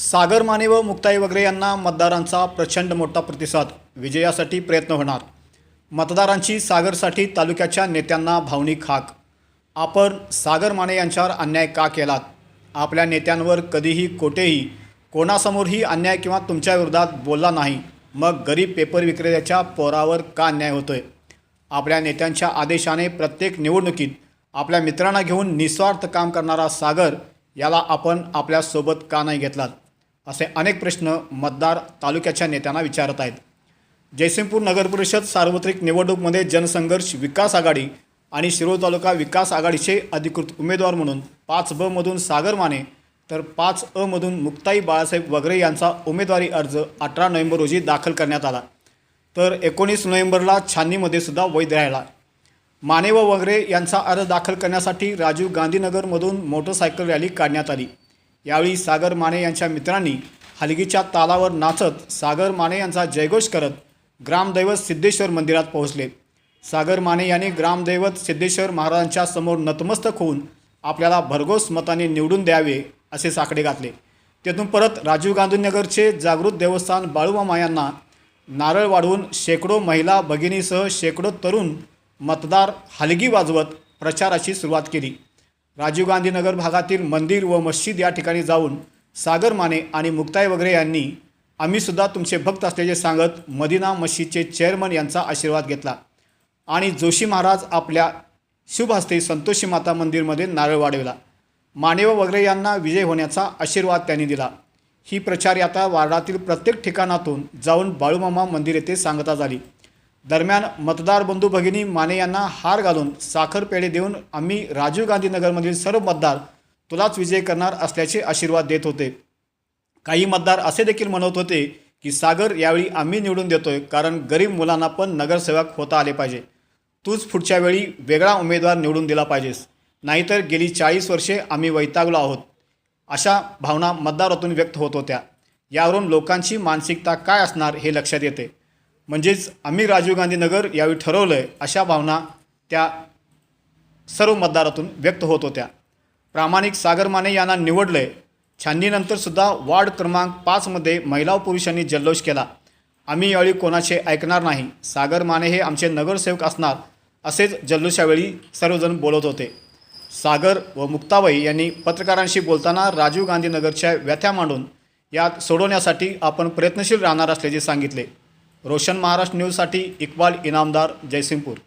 सागर माने व मुक्ताई वगैरे यांना मतदारांचा प्रचंड मोठा प्रतिसाद. विजयासाठी प्रयत्न होणार. मतदारांची सागरसाठी तालुक्याच्या नेत्यांना भावनिक हाक. आपण सागर माने यांच्यावर अन्याय का केलात? आपल्या नेत्यांवर कधीही कोठेही कोणासमोरही अन्याय किंवा तुमच्या विरोधात बोलला नाही मग गरीब पेपर विक्रेत्याच्या पोरावर का अन्याय होतोय? आपल्या नेत्यांच्या आदेशाने प्रत्येक निवडणुकीत आपल्या मित्रांना घेऊन निस्वार्थ काम करणारा सागर याला आपण आपल्यासोबत का नाही घेतलात? असे अनेक प्रश्न मतदार तालुक्याच्या नेत्यांना विचारत आहेत. जयसिंगपूर नगरपरिषद सार्वत्रिक निवडणूकमध्ये जनसंघर्ष विकास आघाडी आणि शिरोळ तालुका विकास आघाडीचे अधिकृत उमेदवार म्हणून पाच ब मधून सागर माने तर पाच अ मधून मुक्ताई बाळासाहेब वगैरे यांचा उमेदवारी अर्ज अठरा नोव्हेंबर रोजी दाखल करण्यात आला. तर एकोणीस नोव्हेंबरला छाननीमध्ये सुद्धा वैध राहिला. माने व वगैरे यांचा अर्ज दाखल करण्यासाठी राजीव गांधीनगरमधून मोटरसायकल रॅली काढण्यात आली. यावेळी सागर माने यांच्या मित्रांनी हलगीच्या तालावर नाचत सागर माने यांचा जयघोष करत ग्रामदैवत सिद्धेश्वर मंदिरात पोहोचले. सागर माने यांनी ग्रामदैवत सिद्धेश्वर महाराजांच्या समोर नतमस्तक होऊन आपल्याला भरघोस मताने निवडून द्यावे असे साकडे घातले. तेथून परत राजीव गांधीनगरचे जागृत देवस्थान बाळूमामा यांना नारळ वाढवून शेकडो महिला भगिनीसह शेकडो तरुण मतदार हलगी वाजवत प्रचाराची सुरुवात केली. राजीव गांधी नगर भागातील मंदिर व मस्जिद या ठिकाणी जाऊन सागर माने आणि मुक्ताई वगैरे यांनी आम्हीसुद्धा तुमचे भक्त असल्याचे सांगत मदिना मस्जिदचे चेअरमन यांचा आशीर्वाद घेतला. आणि जोशी महाराज आपल्या शुभ हस्ते संतोषी माता मंदिरमध्ये नारळ वाढविला. मानेव वगैरे यांना विजय होण्याचा आशीर्वाद त्यांनी दिला. ही प्रचार यात्रा वार्डातील प्रत्येक ठिकाणातून जाऊन बाळूमामा मंदिर येथे सांगता झाली. दरम्यान मतदार बंधू भगिनी माने यांना हार घालून साखर पेढे देऊन आम्ही राजीव गांधी नगरमधील सर्व मतदार तुलाच विजय करणार असल्याचे आशीर्वाद देत होते. काही मतदार असे देखील म्हणत होते की सागर यावेळी आम्ही निवडून देतोय कारण गरीब मुलांना पण नगरसेवक होता आले पाहिजे. तूच पुढच्या वेळी वेगळा उमेदवार निवडून दिला पाहिजेस. नाहीतर गेली चाळीस वर्षे आम्ही वैतागलो आहोत. अशा भावना मतदारातून व्यक्त होत होत्या. यावरून लोकांची मानसिकता काय असणार हे लक्षात येते. म्हणजेच आम्ही राजीव गांधी नगर यावेळी ठरवलं आहे अशा भावना त्या सर्व मतदारातून व्यक्त होत होत्या. प्रामाणिक सागर माने यांना निवडलं आहे छाननीनंतरसुद्धा वार्ड क्रमांक पाचमध्ये महिला व पुरुषांनी जल्लोष केला. आम्ही यावेळी कोणाचे ऐकणार नाही. सागर माने हे आमचे नगरसेवक असणार असेच जल्लोषावेळी सर्वजण बोलत होते. सागर व मुक्ताबाई यांनी पत्रकारांशी बोलताना राजीव गांधी नगरच्या व्यथ्या मांडून यात सोडवण्यासाठी आपण प्रयत्नशील राहणार असल्याचे सांगितले. रोशन महाराष्ट्र न्यूजसाठी इक्बाल इनामदार जयसिंगपूर.